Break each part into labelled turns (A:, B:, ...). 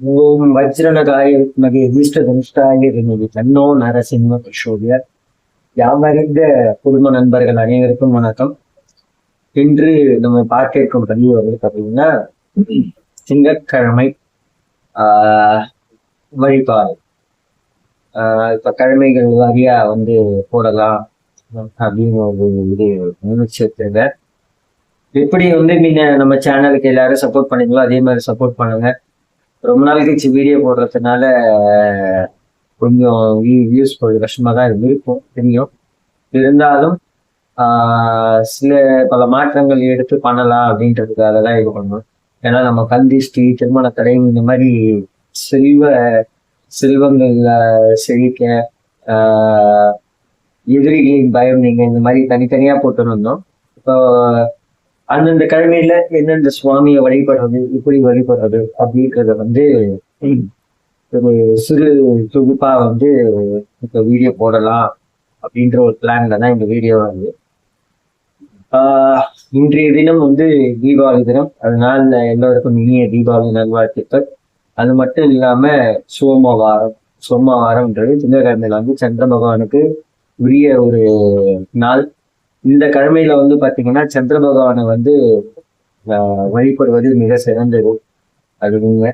A: ஓம் வஜ்ரனகாய வித்மகே தீஷ்டதனுஷ்டாய விமதி தன்னோ நரசிம்ம கிஷோபிய யாமறிந்த குடும்ப நண்பர்கள் அனைவருக்கும் வணக்கம். இன்று நம்ம பார்க்க இருக்கும் பதிவு வந்து பார்த்தீங்கன்னா திங்கட்கிழமை வழிபாடு. ஆஹ் கிழமைகள் வாரியா வந்து போடலாம். அப்படின்னு ஒரு இது நினைச்சிருக்கேன் எப்படி வந்து நீங்கள் நம்ம சேனலுக்கு எல்லாரும் சப்போர்ட் பண்ணீங்களோ அதே மாதிரி சப்போர்ட் பண்ணுங்க. ரொம்ப நாள் கழிச்சு வீடியோ போடுறதுனால கொஞ்சம் வியூஸ் கொஞ்சம் கஷ்டமாக தான் இருக்கும் தெரியும். இருந்தாலும் சில பல மாற்றங்கள் எடுத்து பண்ணலாம் அப்படின்றதுக்காக தான் இது பண்ணணும். ஏன்னா நம்ம கந்திஷ்டி திருமண தடை இந்த மாதிரி செல்வ செல்வங்கள் செழிக்க எதிரிகளின் பயம் நீங்க இந்த மாதிரி தனித்தனியா போட்டு வந்தோம். இப்போ அந்தந்த கிழமையில எந்தெந்த சுவாமியை வழிபடுறது இப்படி வழிபடுறது அப்படின்றத வந்து ஒரு சிறு தொகுப்பா வந்து இப்போ வீடியோ போடலாம் அப்படின்ற ஒரு பிளான்ல தான் இந்த வீடியோ வருது. ஆஹ் இன்றைய தினம் வந்து தீபாவளி தினம். அதனால எல்லோருக்கும் இனிய தீபாவளி நல்வாழ்த்துக்கள். அது மட்டும் இல்லாம சோமவாரம் சோமவாரம்ன்றது திங்கக்கிழமையில வந்து சந்திர பகவானுக்கு உரிய ஒரு நாள். இந்த கிழமையில வந்து பாத்தீங்கன்னா சந்திர பகவானை வந்து ஆஹ் வழிபடுவது மிக சிறந்தது. அது உண்மை.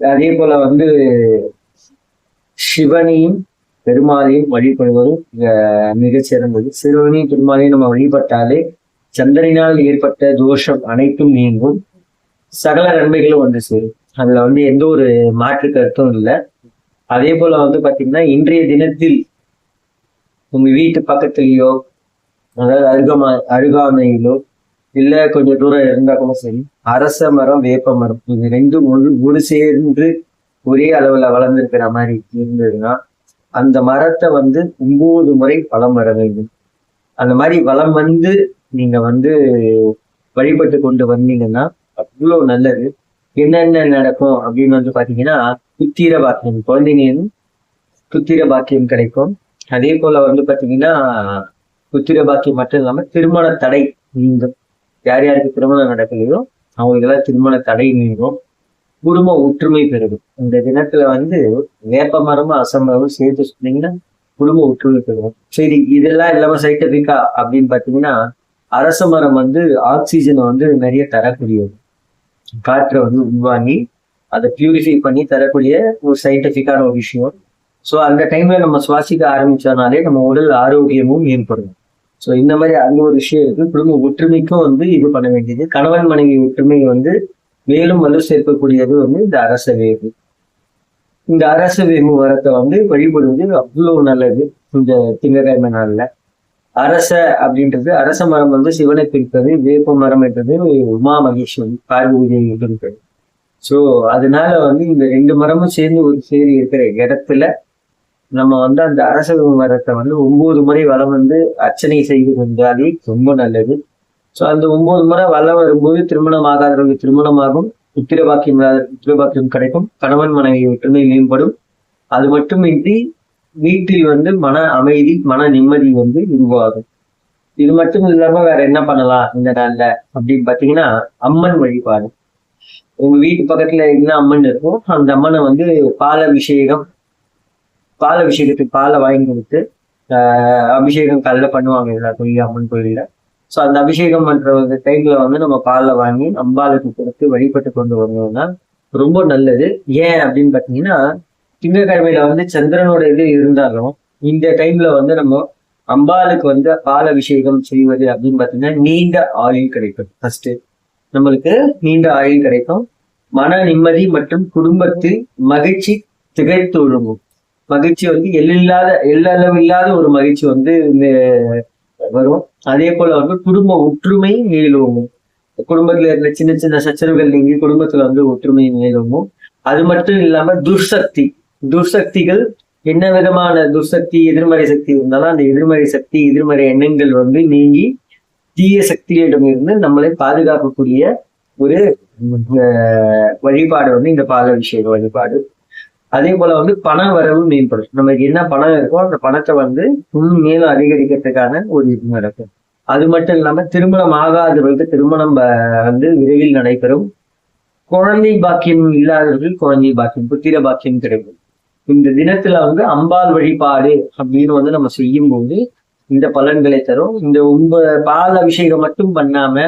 A: அதே போல வந்து சிவனையும் பெருமாளையும் வழிபடுவதும் மிக சிறந்தது. சிவனையும் பெருமாளையும் நம்ம வழிபட்டாலே சந்திரனால் ஏற்பட்ட தோஷம் அனைத்தும் நீங்கும். சகல நன்மைகளும் வந்து சேரும். அதுல வந்து எந்த ஒரு மாற்று கருத்தும் இல்லை. அதே போல வந்து பாத்தீங்கன்னா இன்றைய தினத்தில் உங்க வீட்டு பக்கத்துலயோ அதாவது அருகமா அருகாமையிலோ இல்ல கொஞ்சம் தூரம் இருந்தா கூட சரி. அரச மரம் வேப்ப மரம் இது ரெண்டும் ஒரு ஒரு சேர்ந்து ஒரே அளவுல வளர்ந்துருக்கிற மாதிரி இருந்ததுன்னா அந்த மரத்தை வந்து ஒன்பது முறை வளம் வர வேண்டும். அந்த மாதிரி வளம் வந்து நீங்க வந்து வழிபட்டு கொண்டு வந்தீங்கன்னா அவ்வளவு நல்லது. என்னென்ன நடக்கும் அப்படின்னு வந்து பாத்தீங்கன்னா புத்திர பாக்கியம் குழந்தைங்க புத்திர பாக்கியம் கிடைக்கும். அதே போல வந்து பாத்தீங்கன்னா புத்திர பாக்கியம் மட்டும் இல்லாமல் திருமண தடை நீங்கும். யார் யாருக்கு திருமணம் நடக்கலையோ அவங்களுக்கெல்லாம் திருமண தடை நீங்கும். குடும்ப ஒற்றுமை பெருகும். இந்த தினத்துல வந்து வேப்ப மரமும் அசம்பரமும் சேர்த்து சொன்னீங்கன்னா குடும்ப ஒற்றுமை பெருகும். சரி இதெல்லாம் இல்லாம சைட்டபிக்கா அப்படின்னு பாத்தீங்கன்னா அரச மரம் வந்து ஆக்சிஜனை வந்து நிறைய தரக்கூடியது. காற்றை வந்து உள்வாங்கி அதை பியூரிஃபை பண்ணி தரக்கூடிய ஒரு சயின்டிஃபிக்கான ஒரு விஷயம். ஸோ அந்த டைம்ல நம்ம சுவாசிக்க ஆரம்பிச்சோம்னாலே நம்ம உடல் ஆரோக்கியமும் மேம்படும். ஸோ இந்த மாதிரி அந்த ஒரு விஷயம் இருக்கு. குடும்ப ஒற்றுமைக்கும் வந்து இது பண்ண வேண்டியது. கணவன் மனைவி ஒற்றுமை வந்து மேலும் வலு சேர்க்கக்கூடியது வந்து இந்த அரச வேவு. இந்த அரச வேமு வரத்தை வந்து வழிபடுவது அவ்வளவு நல்லது இந்த திங்கக்கிழமை நாள்ல. அரச அப்படின்றது அரச மரம் வந்து சிவனை குறிப்பது வேப்ப மரம் என்றது உமா மகேஸ்வரி பார்வதி இருக்கிறது ஸோ அதனால வந்து இந்த ரெண்டு மரமும் சேர்ந்து ஒரு சேரி இருக்கிற இடத்துல நம்ம வந்து அந்த அரச மரத்தை வந்து ஒன்பது முறை வளம் வந்து அர்ச்சனை செய்து வந்தாலே ரொம்ப நல்லது. ஸோ அந்த ஒன்பது முறை வளம் வரும்போது திருமணம் ஆகாதவர்களுக்கு திருமணமாகும். உத்திரபாக்கியம் உத்திரபாக்கியம் கிடைக்கும். கணவன் மனைவி ஒற்றுமை மேம்படும். அது மட்டுமின்றி வீட்டில் வந்து மன அமைதி மன நிம்மதி வந்து உருவாகும். இது மட்டும் இல்லாம வேற என்ன பண்ணலாம்? இந்த நாள்ல அப்படின்னு பாத்தீங்கன்னா அம்மன் வழிபாடு. உங்க வீட்டு பக்கத்துல என்ன அம்மன் இருக்கும் அந்த அம்மனை வந்து பால் அபிஷேகம் பால் அபிஷேகத்துக்கு பாலை வாங்கி கொடுத்து அபிஷேகம் கல்ல பண்ணுவாங்க எல்லா கோயில் அம்மன் கோயிலில் ஸோ அந்த அபிஷேகம் பண்ற டைம்ல வந்து நம்ம பாலை வாங்கி அம்பாளுக்கு கொடுத்து வழிபட்டு கொண்டு வந்தோம்னா ரொம்ப நல்லது. ஏன் அப்படின்னு பார்த்தீங்கன்னா திங்கக்கிழமையில வந்து சந்திரனோட இது இருந்தாலும் இந்த டைம்ல வந்து நம்ம அம்பாளுக்கு வந்து பால் அபிஷேகம் செய்வது அப்படின்னு பார்த்தீங்கன்னா நீண்ட ஆயுள் கிடைக்கும். ஃபர்ஸ்ட் நம்மளுக்கு நீண்ட ஆயுள் கிடைக்கும். மன நிம்மதி மற்றும் குடும்பத்தில் மகிழ்ச்சி திகைத்தொழுங்கும் மகிழ்ச்சி வந்து எல்லில்லாத எல்லளவு இல்லாத ஒரு மகிழ்ச்சி வந்து வரும். அதே போல வந்து குடும்ப ஒற்றுமை மேலோங்கும். குடும்பத்துல இருக்கிற சின்ன சின்ன சச்சரவுகள் நீங்கி குடும்பத்துல வந்து ஒற்றுமை மேலோங்கும். அது மட்டும் இல்லாம துர்சக்தி. துர்சக்திகள் என்ன விதமான துர்சக்தி எதிர்மறை சக்தி இருந்தாலும் அந்த எதிர்மறை சக்தி எதிர்மறை எண்ணங்கள் வந்து நீங்கி தீய சக்திகளிடம் இருந்து நம்மளை பாதுகாக்கக்கூடிய ஒரு வழிபாடு வந்து இந்த பால அபிஷேக வழிபாடு. அதே போல வந்து பண வரவு மேம்படும். நமக்கு என்ன பணம் இருக்கோ அந்த பணத்தை வந்து இன்னும் மேலும் அதிகரிக்கிறதுக்கான ஒரு இது நடக்கும். அது மட்டும் இல்லாம திருமணம் ஆகாதவர்களுக்கு திருமணம் வந்து விரைவில் நடைபெறும். குழந்தை பாக்கியம் இல்லாதவர்கள் குழந்தை பாக்கியம் புத்திர பாக்கியம் கிடைக்கும். இந்த தினத்துல வந்து அம்பாள் வழிபாடு அப்படின்னு வந்து நம்ம செய்யும் போது இந்த பலன்களை தரும். இந்த ஒன்பது பால் அபிஷேகம் மட்டும் பண்ணாம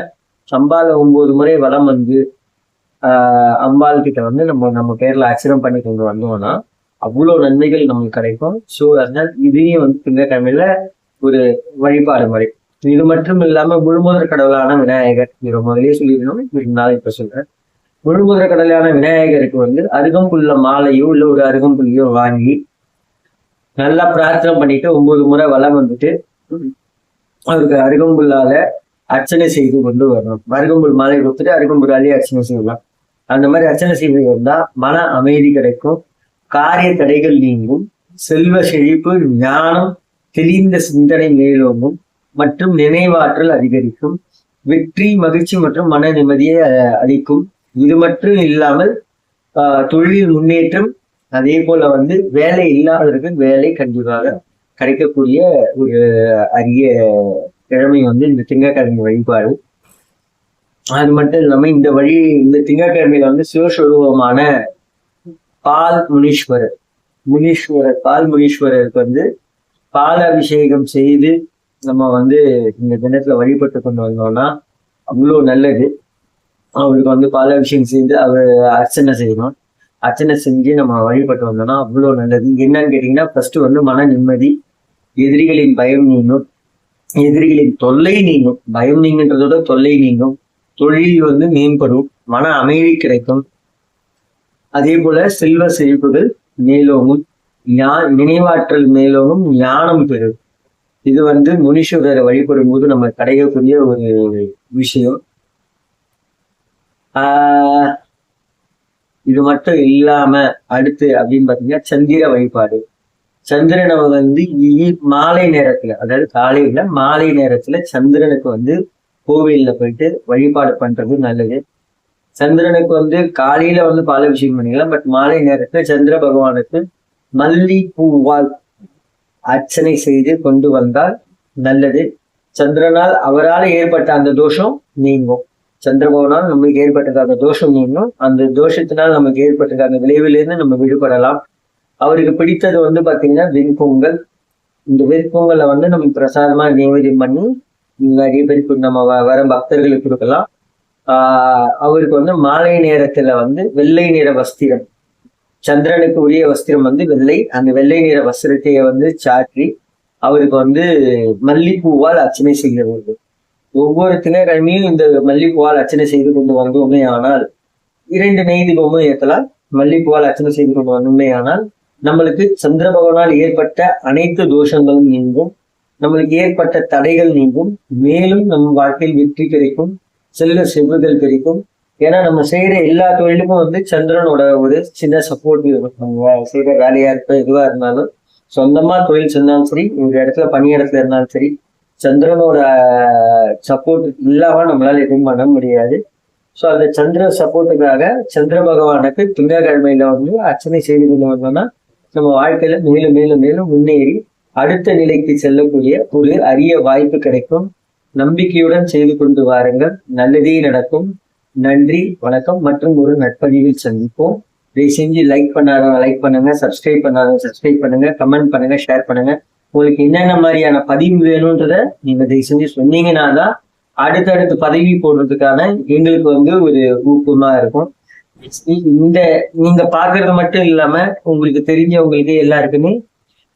A: சம்பால ஒன்பது முறை வளம் வந்து அம்பாள் கிட்ட வந்து நம்ம நம்ம பேர்ல அச்சரம் பண்ணி கொண்டு வந்தோம்னா அவ்வளோ நன்மைகள் நமக்கு கிடைக்கும். ஸோ அதனால் இதையும் வந்து திங்கக்கிழமையில ஒரு வழிபாடு முறை. இது மட்டும் இல்லாம முழுமுதற் கடவுளான விநாயகர் இது முதலே சொல்லியிருந்தோம் இருந்தாலும் இப்ப சொல்றேன். முழுமுதற் கடவுளான விநாயகருக்கு வந்து அருகம்புல்ல மாலையோ இல்லை ஒரு அருகம்புல்லையோ வாங்கி நல்லா பிரார்த்தனை பண்ணிட்டு ஒன்பது முறை வளம் வந்துட்டு அவருக்கு அருகம்புல்லால அர்ச்சனை செய்து கொண்டு வரணும். அருகம்புல் மாலை கொடுத்துட்டு அருகம்புல்லாலே அர்ச்சனை செய்யலாம். அந்த மாதிரி அர்ச்சனை செய்வது வந்தால் மன அமைதி கிடைக்கும். காரிய தடைகள் நீங்கும். செல்வ செழிப்பு ஞானம் தெளிந்த சிந்தனை மேலோங்கும். மற்றும் நினைவாற்றல் அதிகரிக்கும். வெற்றி மகிழ்ச்சி மற்றும் மன நிம்மதியை அஹ், அளிக்கும். இது மட்டும் இல்லாமல் ஆஹ், தொழில் முன்னேற்றம். அதே போல வந்து வேலை இல்லாதவர்கள் வேலை கண்டிப்பாக கிடைக்கக்கூடிய ஒரு அரிய கிழமை வந்து இந்த திங்கக்கிழமை வழிபாடு. அது மட்டும் இல்லாம இந்த வழி இந்த திங்கட்கிழமையில வந்து சிவஸ்வரூபமான பால் முனீஸ்வரர். முனீஸ்வரர் பால் முனீஸ்வரருக்கு வந்து பால் அபிஷேகம் செய்து நம்ம வந்து இந்த தினத்துல வழிபட்டு கொண்டு வந்தோம்னா அவ்வளோ நல்லது. அவருக்கு வந்து பால் அபிஷேகம் செய்து அவர் அர்ச்சனை செய்யணும். அர்ச்சனை செஞ்சு நம்ம வழிபட்டு வந்தோம்னா அவ்வளோ நல்லது. என்னன்னு கேட்டீங்கன்னா ஃபர்ஸ்ட் வந்து மன நிம்மதி எதிரிகளின் பயம் நீங்கும். எதிரிகளின் தொல்லை நீங்கும். பயம் நீங்கன்றதோட தொல்லை நீங்கும். தொழில் வந்து மேம்படும் மன அமைதி கிடைக்கும். அதே போல செல்வ செழிப்புகள் மேலோங்கும் ஞா- நினைவாற்றல் மேலோங்கும் ஞானம் பெறும். இது வந்து முனீஸ்வரரை வழிபடும் போது நம்ம கிடைக்கக்கூடிய ஒரு விஷயம். ஆஹ் இது மட்டும் இல்லாம அடுத்து அப்படின்னு பாத்தீங்கன்னா சந்திர வழிபாடு. சந்திரனை வந்து மாலை நேரத்துல அதாவது காலையில மாலை நேரத்துல சந்திரனுக்கு வந்து கோவிலில் போயிட்டு வழிபாடு பண்ணுறது நல்லது. சந்திரனுக்கு வந்து காலையில வந்து பாலாபிஷேகம் பண்ணிக்கலாம். பட் மாலை நேரத்தில் சந்திர பகவானுக்கு மல்லி பூவால் அர்ச்சனை செய்து கொண்டு வந்தால் நல்லது. சந்திரனால் அவரால் ஏற்பட்ட அந்த தோஷம் நீங்கும். சந்திர பகவானால் நமக்கு ஏற்பட்டது அந்த தோஷம் நீங்கும். அந்த தோஷத்தினால் நமக்கு ஏற்பட்டது அந்த விளைவிலிருந்து நம்ம விடுபடலாம். அவருக்கு பிடித்தது வந்து பார்த்தீங்கன்னா வெண்பொங்கல் இந்த வெண்பொங்கலை வந்து நம்ம பிரசாதமாக நைவேத்தியம் பண்ணி நிறைய நம்ம வர பக்தர்களுக்கு கொடுக்கலாம். ஆஹ் அவருக்கு வந்து மாலை நேரத்துல வந்து வெள்ளை நிற வஸ்திரம். சந்திரனுக்கு உரிய வஸ்திரம் வந்து வெள்ளை. அந்த வெள்ளை நிற வஸ்திரத்தை வந்து சாற்றி அவருக்கு வந்து மல்லிப்பூவால் அர்ச்சனை செய்கிறது ஒவ்வொரு திங்கட்கிழமையும் இந்த மல்லிப்பூவால் அர்ச்சனை செய்து கொண்டு வந்தோமே ஆனால் இரண்டு நெய் தீபமும் ஏற்றலாம் மல்லிப்பூவால் அர்ச்சனை செய்து கொண்டு வந்தோமே ஆனால் நம்மளுக்கு சந்திர பகவானால் ஏற்பட்ட அனைத்து தோஷங்களும் நீங்கும். நம்மளுக்கு ஏற்பட்ட தடைகள் நீங்கும். மேலும் நம் வாழ்க்கையில் வெற்றி கிடைக்கும். செல்ல செவ்வுதல் கிடைக்கும். ஏன்னா நம்ம செய்யற எல்லா தொழிலுக்கும் வந்து சந்திரனோட ஒரு சின்ன சப்போர்ட் இருக்கும். செய்யற வேலையா இருக்க எதுவா இருந்தாலும் சொந்தமா தொழில் செஞ்சாலும் சரி ஒரு இடத்துல பணி இடத்துல இருந்தாலும் சரி சந்திரனோட சப்போர்ட் இல்லாம நம்மளால எதுவும் பண்ண முடியாது. ஸோ அந்த சந்திர சப்போர்ட்டுக்காக சந்திர பகவானுக்கு திங்கட்கிழமையில வந்து அர்ச்சனை செய்து கொண்டு வந்தோம்னா நம்ம வாழ்க்கையில மேலும் மேலும் மேலும் முன்னேறி அடுத்த நிலைக்கு செல்லக்கூடிய ஒரு அரிய வாய்ப்பு கிடைக்கும். நம்பிக்கையுடன் செய்து கொண்டு வாருங்கள். நல்லதே நடக்கும். நன்றி வணக்கம் மற்றும் ஒரு நட்பதிவில் சந்திப்போம். இதை செஞ்சு லைக் பண்ணாதவங்க லைக் பண்ணுங்க. சப்ஸ்கிரைப் பண்ணாதவங்க சப்ஸ்கிரைப் பண்ணுங்க. கமெண்ட் பண்ணுங்க ஷேர் பண்ணுங்க. உங்களுக்கு என்னென்ன மாதிரியான பதிவு வேணும்ன்றத நீங்க தயவு செஞ்சு சொன்னீங்கன்னா தான் அடுத்தடுத்து பதவி போடுறதுக்கான எங்களுக்கு வந்து ஒரு ஊக்கமா இருக்கும். இந்த நீங்க பாக்குறது மட்டும் இல்லாம உங்களுக்கு தெரிஞ்சவங்களுக்கு எல்லாருக்குமே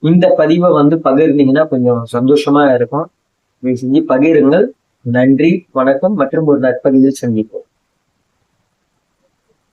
A: இந்த பதிவை வந்து பகிர்ந்தீங்கன்னா கொஞ்சம் சந்தோஷமா இருக்கும். செஞ்சு பகிருங்கள். நன்றி வணக்கம் மற்றும் ஒரு நட்பதிவில் சந்திப்போம்.